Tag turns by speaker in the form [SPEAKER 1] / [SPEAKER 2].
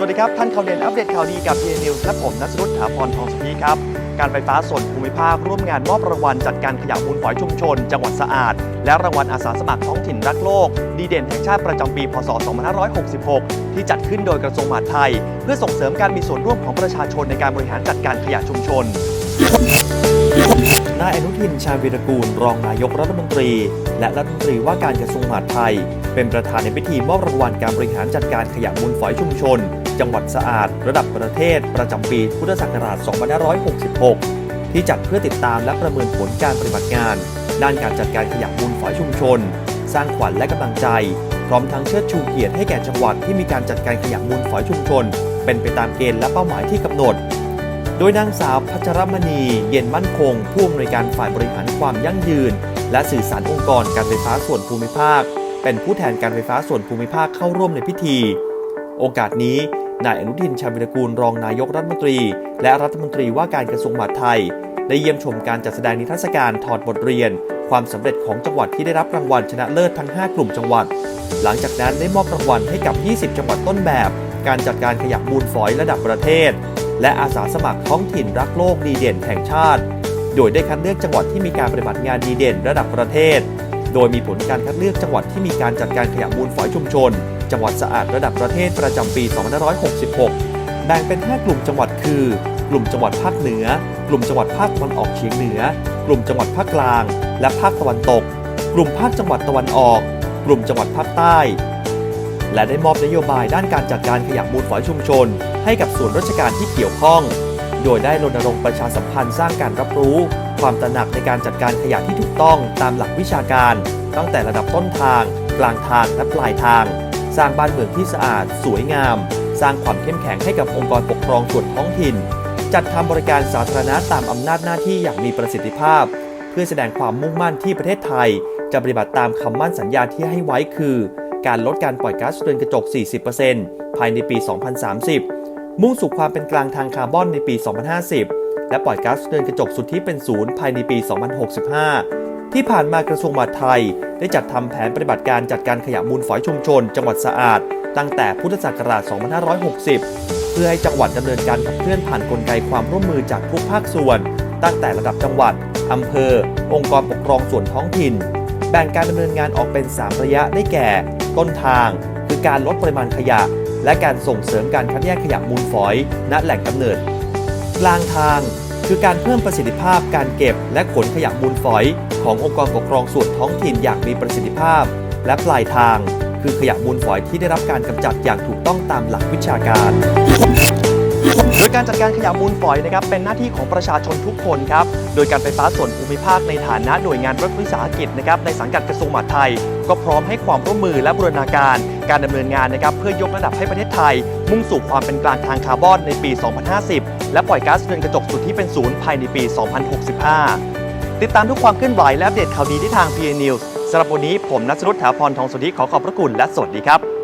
[SPEAKER 1] สวัสดีครับ ท่านข่าวเด่นอัปเดตข่าวดีกับ p ี News และผมนัสรุตถาพรทองสุพีครับ การไฟฟ้าส่วนภูมิภาคร่วมงานมอบรางวัลจัดการขยะมูลฝอยชุมชน จังหวัดสะอาด และรางวัลอาสาสมัครท้องถิ่นรักโลก ดีเด่นแห่งชาติประจำปี พศ 2566 ที่จัดขึ้นโดยกระทรวงมหาดไทย เพื่อส่งเสริมการมีส่วนร่วมของประชาชนในการบริหารจัดการขยะชุมชน นายอนุทินชาญวีรกูล รองนายกรัฐมนตรี และรัฐมนตรีว่าการกระทรวงมหาดไทย เป็นประธานในพิธีมอบรางวัลการบริหารจัดการขยะมูลฝอยชุมชน จังหวัดสะอาด ระดับประเทศ ประจำปีพุทธศักราช 2566 ที่จัดเพื่อติดตามและประเมินผลการปฏิบัติงาน ด้านการจัดการขยะมูลฝอยชุมชน สร้างขวัญและกำลังใจ พร้อมทั้งเชิดชูเกียรติให้แก่จังหวัดที่มีการจัดการขยะมูลฝอยชุมชน เป็นไปตามเกณฑ์และเป้าหมายที่กำหนด โดยนางสาวพัชรมณี เย็นมั่นคง ผู้อำนวยการฝ่ายบริหารความยั่งยืน และสื่อสารองค์กรการไฟฟ้าส่วนภูมิภาค เป็นผู้แทนการไฟฟ้าส่วนภูมิภาคเข้าร่วมในพิธี โอกาสนี้นายอนุทินชาญวิรกูลรองนายกรัฐมนตรี และรัฐมนตรีว่าการกระทรวงมหาดไทย ได้เยี่ยมชมการจัดแสดงนิทรรศการถอดบทเรียน ความสำเร็จของจังหวัดที่ได้รับรางวัลชนะเลิศทั้ง 5 กลุ่มจังหวัด หลังจากนั้นได้มอบรางวัลให้กับ 20 จังหวัดต้นแบบ การจัดการขยะมูลฝอยระดับประเทศ และอาสาสมัครท้องถิ่นรักโลกดีเด่นแห่งชาติ โดยได้คัดเลือกจังหวัดที่มีการปฏิบัติงานดีเด่นระดับประเทศ โดยมีผลการคัดเลือกจังหวัดที่มีการจัดการขยะมูลฝอยชุมชน จังหวัดสะอาดระดับประเทศประจำปี 2566 แบ่งเป็น 5 กลุ่มจังหวัดคือ กลุ่มจังหวัดภาคเหนือ กลุ่มจังหวัดภาคตะวันออกเฉียงเหนือ กลุ่มจังหวัดภาคกลาง และภาคตะวันตก กลุ่มภาคจังหวัดตะวันออก กลุ่มจังหวัดภาคใต้ และได้มอบนโยบายด้านการจัดการขยะมูลฝอยชุมชน ให้กับส่วนราชการที่เกี่ยวข้อง โดยได้รณรงค์ประชาสัมพันธ์สร้างการรับรู้ ความตระหนักในการจัดการขยะที่ถูกต้องตามหลักวิชาการ ตั้งแต่ระดับต้นทาง กลางทางและปลายทาง สร้างบ้านเมืองที่สะอาด สวยงาม สร้างความเข้มแข็งให้กับองค์กรปกครองส่วนท้องถิ่น จัดทำบริการสาธารณะตามอำนาจหน้าที่อย่างมีประสิทธิภาพ เพื่อแสดงความมุ่งมั่นที่ประเทศไทย จะปฏิบัติตามคำมั่นสัญญาที่ให้ไว้คือ การลดการปล่อยก๊าซเรือนกระจก 40%ภายในปี 2030 มุ่งสู่ความเป็นกลางทางคาร์บอนในปี 2050 และปล่อยก๊าซเรือนกระจกสุดทธิเป็นศูนย์ภายในปี 2065 ที่ผ่านมากระทรวงมหาดไทย ได้จัดทำแผนปฏิบัติการจัดการขยะมูลฝอยชุมชน จังหวัดสะอาด ตั้งแต่พุทธศักราช 2560 เพื่อให้จังหวัดดำเนินการขับเคลื่อนผ่านนกลไกความร่วมมือจากทุกภาคส่วน ตั้งแต่ระดับจังหวัดอำเภอ องค์กรปกครองส่วนท้องถิ่นแบ่งการดำเนินงานออกเป็น 3 ระยะได้แก่ ต้นทาง คือการลดปริมาณขยะ และการส่งเสริมการคัดแยกขยะมูลฝอย ณแหล่งกำเนิด กลางทางคือการเพิ่มประสิทธิภาพการเก็บ และขนขยะมูลฝอย ขององค์กรปกครองส่วนท้องถิ่นอย่างมีประสิทธิภาพ และปลายทาง คือขยะมูลฝอยที่ได้รับการกำจัดอย่างถูกต้องตามหลักวิชาการ โดยการจัดการขยะมูลฝอยนะครับเป็นหน้าที่ของประชาชนทุกคนครับ โดยการไฟฟ้าส่วนภูมิภาคในฐานะหน่วยงานรัฐวิสาหกิจนะครับในสังกัดกระทรวงมหาดไทย ก็พร้อมให้ความร่วมมือและบูรณาการ การดำเนินงานนะครับเพื่อยกระดับให้ประเทศไทย มุ่งสู่ความเป็นกลางทางคาร์บอนในปี 2050 และปล่อยก๊าซเรือนกระจกสุดทธิเป็นศูนย์ภายในปี 2065 ติดตามทุกความเคลื่อนไหวและอัปเดตข่าวดีที่ทาง PA News สำหรับวันนี้ผมนัทรุตถาพรทองสุทธิขอขอบพระคุณและสวัสดีครับ